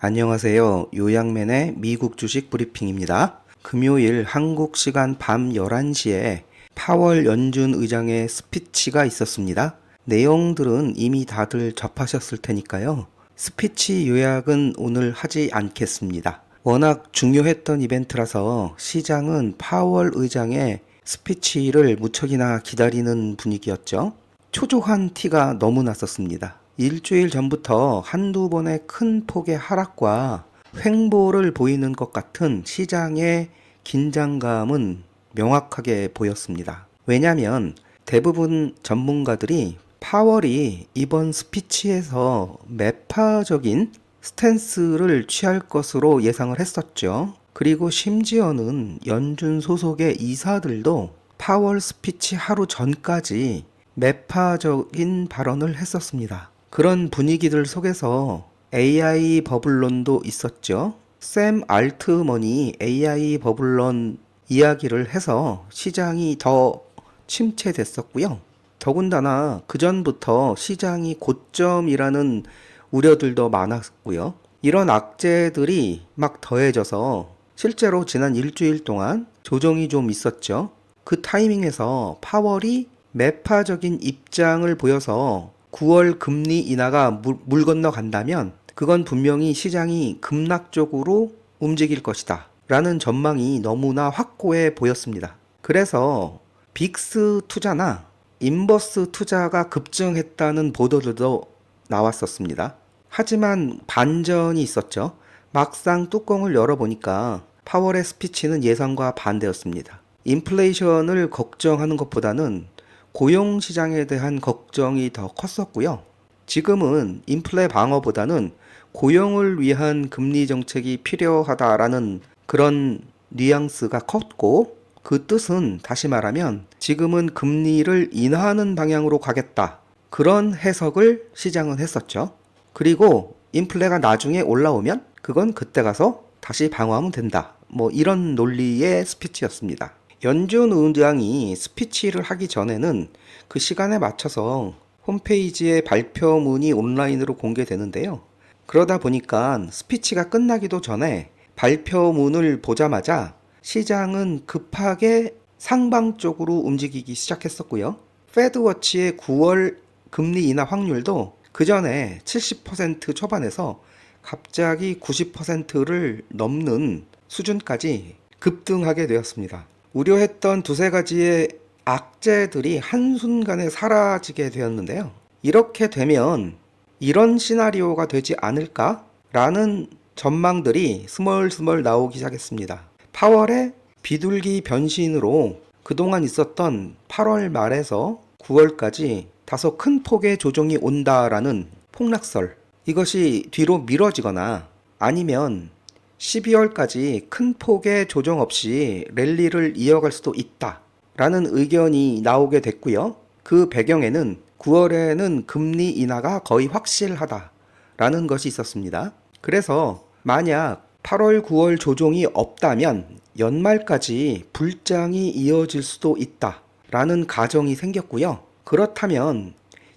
안녕하세요. 요양맨의 미국 주식 브리핑입니다. 금요일 한국 시간 밤 11시에 파월 연준 의장의 스피치가 있었습니다. 내용들은 이미 다들 접하셨을 테니까요. 스피치 요약은 오늘 하지 않겠습니다. 워낙 중요했던 이벤트라서 시장은 파월 의장의 스피치를 무척이나 기다리는 분위기였죠. 초조한 티가 너무 났었습니다. 일주일 전부터 한두 번의 큰 폭의 하락과 횡보를 보이는 것 같은 시장의 긴장감은 명확하게 보였습니다. 왜냐하면 대부분 전문가들이 파월이 이번 스피치에서 매파적인 스탠스를 취할 것으로 예상을 했었죠. 그리고 심지어는 연준 소속의 이사들도 파월 스피치 하루 전까지 매파적인 발언을 했었습니다. 그런 분위기들 속에서 AI 버블론도 있었죠. 샘 알트먼이 AI 버블론 이야기를 해서 시장이 더 침체됐었고요. 더군다나 그전부터 시장이 고점이라는 우려들도 많았고요. 이런 악재들이 막 더해져서 실제로 지난 일주일 동안 조정이 좀 있었죠. 그 타이밍에서 파월이 매파적인 입장을 보여서 9월 금리 인하가 물, 물 건너 간다면 그건 분명히 시장이 급락 쪽으로 움직일 것이다. 라는 전망이 너무나 확고해 보였습니다. 그래서 빅스 투자나 인버스 투자가 급증했다는 보도들도 나왔었습니다. 하지만 반전이 있었죠. 막상 뚜껑을 열어보니까 파월의 스피치는 예상과 반대였습니다. 인플레이션을 걱정하는 것보다는 고용 시장에 대한 걱정이 더 컸었고요. 지금은 인플레 방어보다는 고용을 위한 금리 정책이 필요하다라는 그런 뉘앙스가 컸고 그 뜻은 다시 말하면 지금은 금리를 인하하는 방향으로 가겠다. 그런 해석을 시장은 했었죠. 그리고 인플레가 나중에 올라오면 그건 그때 가서 다시 방어하면 된다. 뭐 이런 논리의 스피치였습니다. 연준 의장이 스피치를 하기 전에는 그 시간에 맞춰서 홈페이지에 발표문이 온라인으로 공개되는데요. 그러다 보니까 스피치가 끝나기도 전에 발표문을 보자마자 시장은 급하게 상방 쪽으로 움직이기 시작했었고요. 페드워치의 9월 금리 인하 확률도 그 전에 70% 초반에서 갑자기 90%를 넘는 수준까지 급등하게 되었습니다. 우려했던 두세 가지의 악재들이 한순간에 사라지게 되었는데요. 이렇게 되면 이런 시나리오가 되지 않을까라는 전망들이 스멀스멀 나오기 시작했습니다. 파월의 비둘기 변신으로 그동안 있었던 8월 말에서 9월까지 다소 큰 폭의 조정이 온다라는 폭락설. 이것이 뒤로 미뤄지거나 아니면 12월까지 큰 폭의 조정 없이 랠리를 이어갈 수도 있다. 라는 의견이 나오게 됐고요. 그 배경에는 9월에는 금리 인하가 거의 확실하다. 라는 것이 있었습니다. 그래서 만약 8월, 9월 조정이 없다면 연말까지 불장이 이어질 수도 있다. 라는 가정이 생겼고요. 그렇다면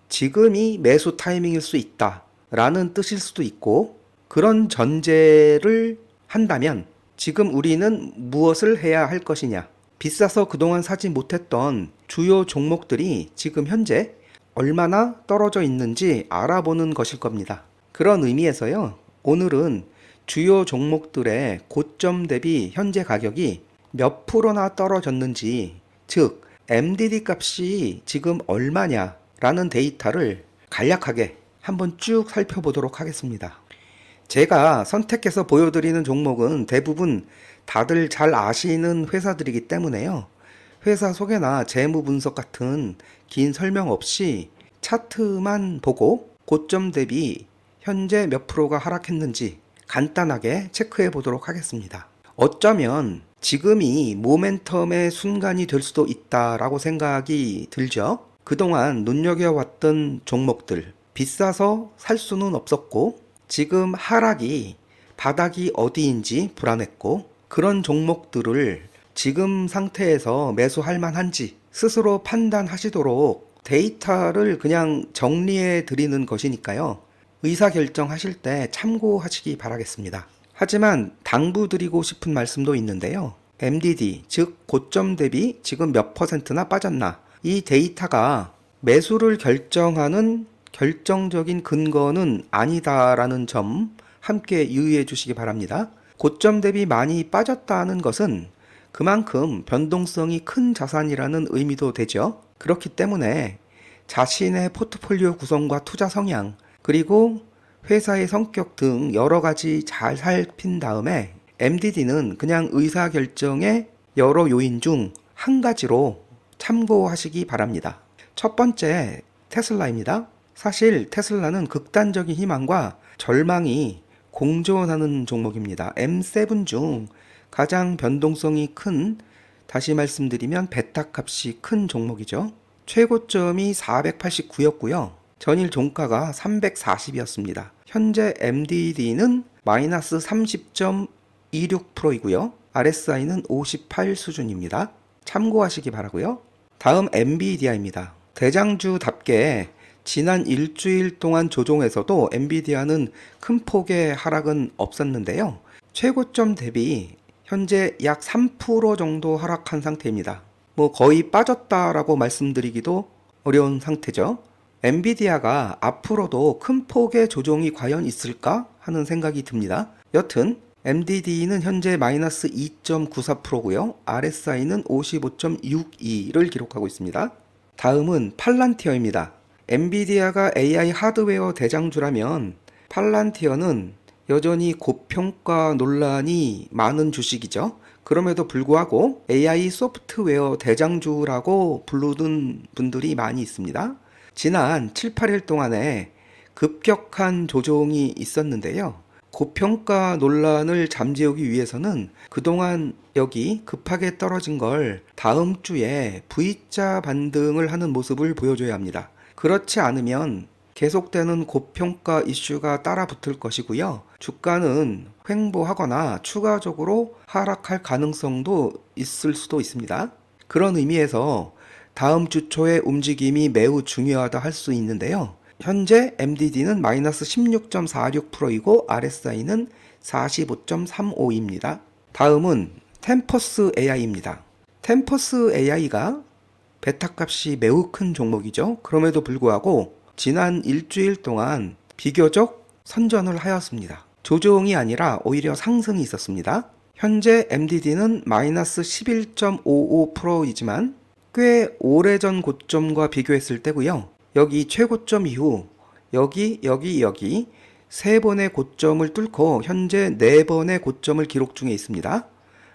지금이 매수 타이밍일 수 있다. 라는 뜻일 수도 있고 그런 전제를 한다면 지금 우리는 무엇을 해야 할 것이냐? 비싸서 그동안 사지 못했던 주요 종목들이 지금 현재 얼마나 떨어져 있는지 알아보는 것일 겁니다. 그런 의미에서요. 오늘은 주요 종목들의 고점 대비 현재 가격이 몇 프로나 떨어졌는지, 즉, MDD 값이 지금 얼마냐라는 데이터를 간략하게 한번 쭉 살펴보도록 하겠습니다. 제가 선택해서 보여드리는 종목은 대부분 다들 잘 아시는 회사들이기 때문에요. 회사 소개나 재무 분석 같은 긴 설명 없이 차트만 보고 고점 대비 현재 몇 프로가 하락했는지 간단하게 체크해 보도록 하겠습니다. 어쩌면 지금이 모멘텀의 순간이 될 수도 있다라고 생각이 들죠. 그동안 눈여겨왔던 종목들 비싸서 살 수는 없었고 지금 하락이 바닥이 어디인지 불안했고 그런 종목들을 지금 상태에서 매수할 만한지 스스로 판단하시도록 데이터를 그냥 정리해 드리는 것이니까요. 의사결정하실 때 참고하시기 바라겠습니다. 하지만 당부드리고 싶은 말씀도 있는데요. MDD, 즉 고점 대비 지금 몇 퍼센트나 빠졌나 이 데이터가 매수를 결정하는 결정적인 근거는 아니다라는 점 함께 유의해 주시기 바랍니다. 고점 대비 많이 빠졌다는 것은 그만큼 변동성이 큰 자산이라는 의미도 되죠. 그렇기 때문에 자신의 포트폴리오 구성과 투자 성향, 그리고 회사의 성격 등 여러 가지 잘 살핀 다음에 MDD는 그냥 의사결정의 여러 요인 중 한 가지로 참고하시기 바랍니다. 첫 번째, 테슬라입니다. 사실 테슬라는 극단적인 희망과 절망이 공존하는 종목입니다. M7 중 가장 변동성이 큰, 다시 말씀드리면 베타 값이 큰 종목이죠. 최고점이 489였고요. 전일 종가가 340이었습니다. 현재 MDD는 마이너스 30.26%이고요. RSI는 58 수준입니다. 참고하시기 바라고요. 다음 엔비디아입니다. 대장주답게 지난 일주일 동안 조종에서도 엔비디아는 큰 폭의 하락은 없었는데요. 최고점 대비 현재 약 3% 정도 하락한 상태입니다. 뭐 거의 빠졌다라고 말씀드리기도 어려운 상태죠. 엔비디아가 앞으로도 큰 폭의 조정이 과연 있을까 하는 생각이 듭니다. 여튼 MDD는 현재 마이너스 2.94%고요. RSI는 55.62를 기록하고 있습니다. 다음은 팔란티어입니다. 엔비디아가 AI 하드웨어 대장주라면 팔란티어는 여전히 고평가 논란이 많은 주식이죠. 그럼에도 불구하고 AI 소프트웨어 대장주라고 부르는 분들이 많이 있습니다. 지난 7, 8일 동안에 급격한 조정이 있었는데요. 고평가 논란을 잠재우기 위해서는 그동안 여기 급하게 떨어진 걸 다음 주에 V자 반등을 하는 모습을 보여줘야 합니다. 그렇지 않으면 계속되는 고평가 이슈가 따라 붙을 것이고요. 주가는 횡보하거나 추가적으로 하락할 가능성도 있을 수도 있습니다. 그런 의미에서 다음 주 초의 움직임이 매우 중요하다 할 수 있는데요. 현재 MDD는 마이너스 16.46%이고 RSI는 45.35입니다. 다음은 템퍼스 AI입니다. 템퍼스 AI가 베타 값이 매우 큰 종목이죠. 그럼에도 불구하고 지난 일주일 동안 비교적 선전을 하였습니다. 조정이 아니라 오히려 상승이 있었습니다. 현재 MDD는 마이너스 11.55%이지만 꽤 오래전 고점과 비교했을 때고요. 여기 최고점 이후 여기 여기 여기 세 번의 고점을 뚫고 현재 네 번의 고점을 기록 중에 있습니다.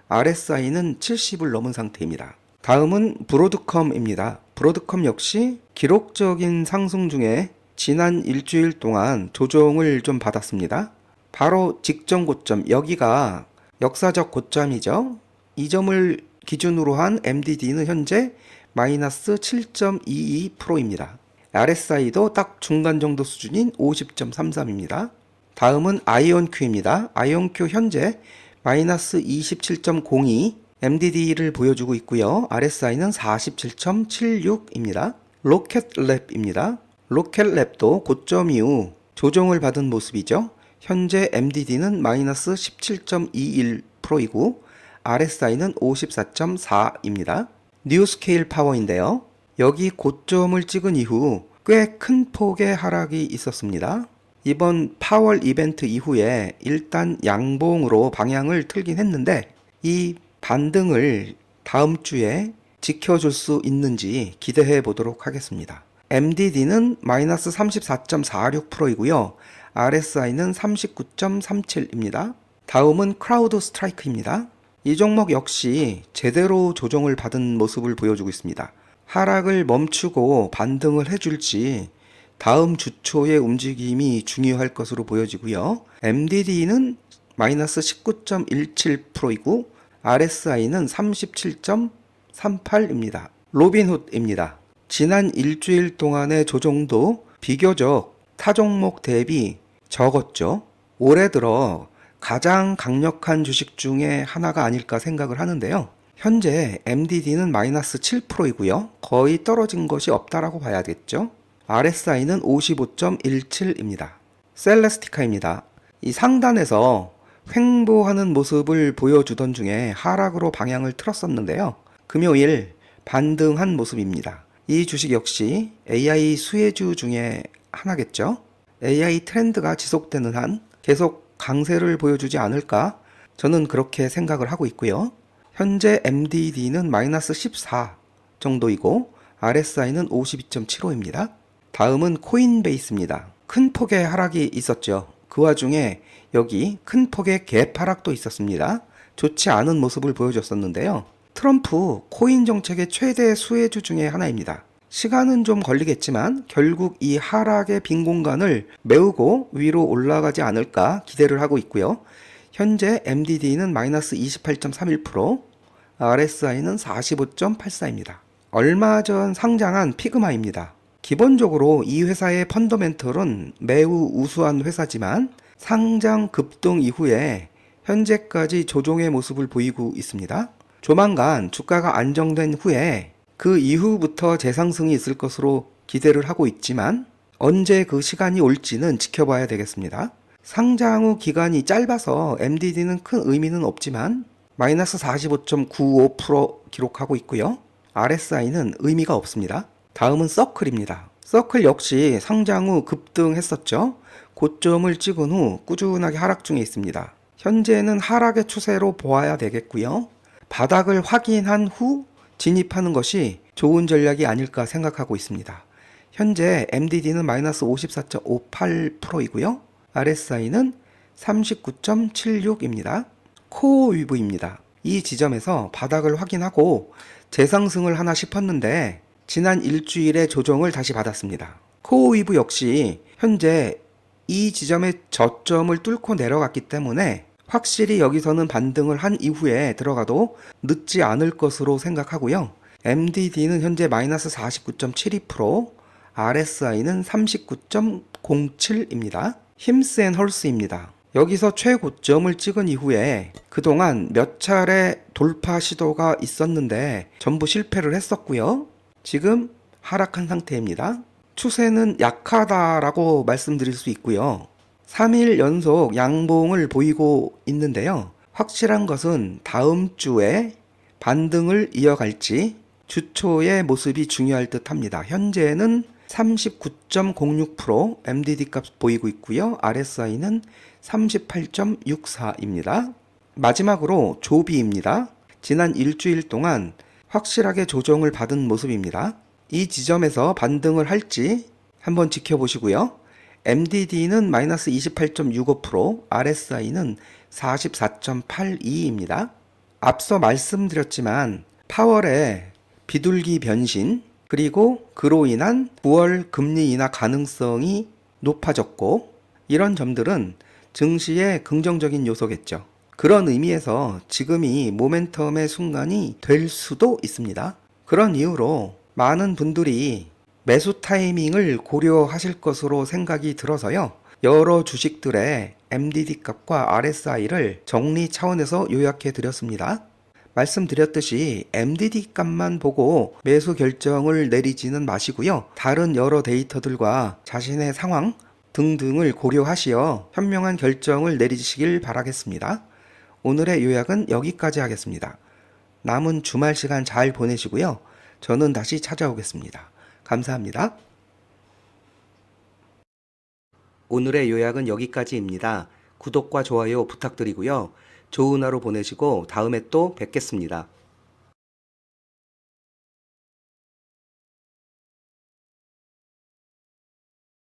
RSI는 70을 넘은 상태입니다. 다음은 브로드컴입니다. 브로드컴 역시 기록적인 상승 중에 지난 일주일 동안 조정을 좀 받았습니다. 바로 직전 고점, 여기가 역사적 고점이죠. 이 점을 기준으로 한 MDD는 현재 마이너스 7.22%입니다. RSI도 딱 중간 정도 수준인 50.33입니다. 다음은 아이온큐입니다. 아이온큐 현재 마이너스 27.02 MDD를 보여주고 있고요. RSI는 47.76입니다. 로켓랩입니다. 로켓랩도 고점 이후 조정을 받은 모습이죠. 현재 MDD는 마이너스 17.21%이고 RSI는 54.4입니다. 뉴스케일 파워인데요. 여기 고점을 찍은 이후 꽤 큰 폭의 하락이 있었습니다. 이번 파월 이벤트 이후에 일단 양봉으로 방향을 틀긴 했는데 이 반등을 다음 주에 지켜줄 수 있는지 기대해 보도록 하겠습니다. MDD는 마이너스 34.46%이고요. RSI는 39.37입니다. 다음은 크라우드 스트라이크입니다. 이 종목 역시 제대로 조정을 받은 모습을 보여주고 있습니다. 하락을 멈추고 반등을 해줄지 다음 주 초의 움직임이 중요할 것으로 보여지고요. MDD는 마이너스 19.17%이고 RSI는 37.38입니다. 로빈훗입니다. 지난 일주일 동안의 조정도 비교적 타 종목 대비 적었죠. 올해 들어 가장 강력한 주식 중에 하나가 아닐까 생각을 하는데요. 현재 MDD는 마이너스 7%이고요. 거의 떨어진 것이 없다라고 봐야겠죠. RSI는 55.17입니다. 셀레스티카입니다. 이 상단에서 횡보하는 모습을 보여주던 중에 하락으로 방향을 틀었었는데요. 금요일 반등한 모습입니다. 이 주식 역시 AI 수혜주 중에 하나겠죠. AI 트렌드가 지속되는 한 계속 강세를 보여주지 않을까? 저는 그렇게 생각을 하고 있고요. 현재 MDD는 마이너스 14 정도이고 RSI는 52.75입니다. 다음은 코인베이스입니다. 큰 폭의 하락이 있었죠. 그 와중에 여기 큰 폭의 갭 하락도 있었습니다. 좋지 않은 모습을 보여줬었는데요. 트럼프 코인 정책의 최대 수혜주 중에 하나입니다. 시간은 좀 걸리겠지만 결국 이 하락의 빈 공간을 메우고 위로 올라가지 않을까 기대를 하고 있고요. 현재 MDD는 마이너스 28.31%, RSI는 45.84입니다. 얼마 전 상장한 피그마입니다. 기본적으로 이 회사의 펀더멘털은 매우 우수한 회사지만 상장 급등 이후에 현재까지 조종의 모습을 보이고 있습니다. 조만간 주가가 안정된 후에 그 이후부터 재상승이 있을 것으로 기대를 하고 있지만 언제 그 시간이 올지는 지켜봐야 되겠습니다. 상장 후 기간이 짧아서 MDD는 큰 의미는 없지만 마이너스 45.95% 기록하고 있고요. RSI는 의미가 없습니다. 다음은 서클입니다. 서클 역시 상장 후 급등했었죠. 고점을 찍은 후 꾸준하게 하락 중에 있습니다. 현재는 하락의 추세로 보아야 되겠고요. 바닥을 확인한 후 진입하는 것이 좋은 전략이 아닐까 생각하고 있습니다. 현재 MDD는 마이너스 54.58%이고요. RSI는 39.76입니다. 코어 위브입니다. 이 지점에서 바닥을 확인하고 재상승을 하나 싶었는데 지난 일주일의 조정을 다시 받았습니다. 코어 위브 역시 현재 이 지점의 저점을 뚫고 내려갔기 때문에 확실히 여기서는 반등을 한 이후에 들어가도 늦지 않을 것으로 생각하고요. MDD는 현재 마이너스 49.72%, RSI는 39.07입니다. 힘센 헐스입니다. 여기서 최고점을 찍은 이후에 그동안 몇 차례 돌파 시도가 있었는데 전부 실패를 했었고요. 지금 하락한 상태입니다. 추세는 약하다라고 말씀드릴 수 있고요. 3일 연속 양봉을 보이고 있는데요. 확실한 것은 다음 주에 반등을 이어갈지 주초의 모습이 중요할 듯 합니다. 현재는 39.06% MDD 값 보이고 있고요. RSI는 38.64입니다. 마지막으로 조비입니다. 지난 일주일 동안 확실하게 조정을 받은 모습입니다. 이 지점에서 반등을 할지 한번 지켜보시고요. MDD는 마이너스 28.65%, RSI는 44.82입니다. 앞서 말씀드렸지만 파월의 비둘기 변신 그리고 그로 인한 9월 금리 인하 가능성이 높아졌고 이런 점들은 증시의 긍정적인 요소겠죠. 그런 의미에서 지금이 모멘텀의 순간이 될 수도 있습니다. 그런 이유로 많은 분들이 매수 타이밍을 고려하실 것으로 생각이 들어서요. 여러 주식들의 MDD 값과 RSI를 정리 차원에서 요약해 드렸습니다. 말씀드렸듯이 MDD 값만 보고 매수 결정을 내리지는 마시고요. 다른 여러 데이터들과 자신의 상황 등등을 고려하시어 현명한 결정을 내리시길 바라겠습니다. 오늘의 요약은 여기까지 하겠습니다. 남은 주말 시간 잘 보내시고요. 저는 다시 찾아오겠습니다. 감사합니다. 오늘의 요약은 여기까지입니다. 구독과 좋아요 부탁드리고요. 좋은 하루 보내시고 다음에 또 뵙겠습니다.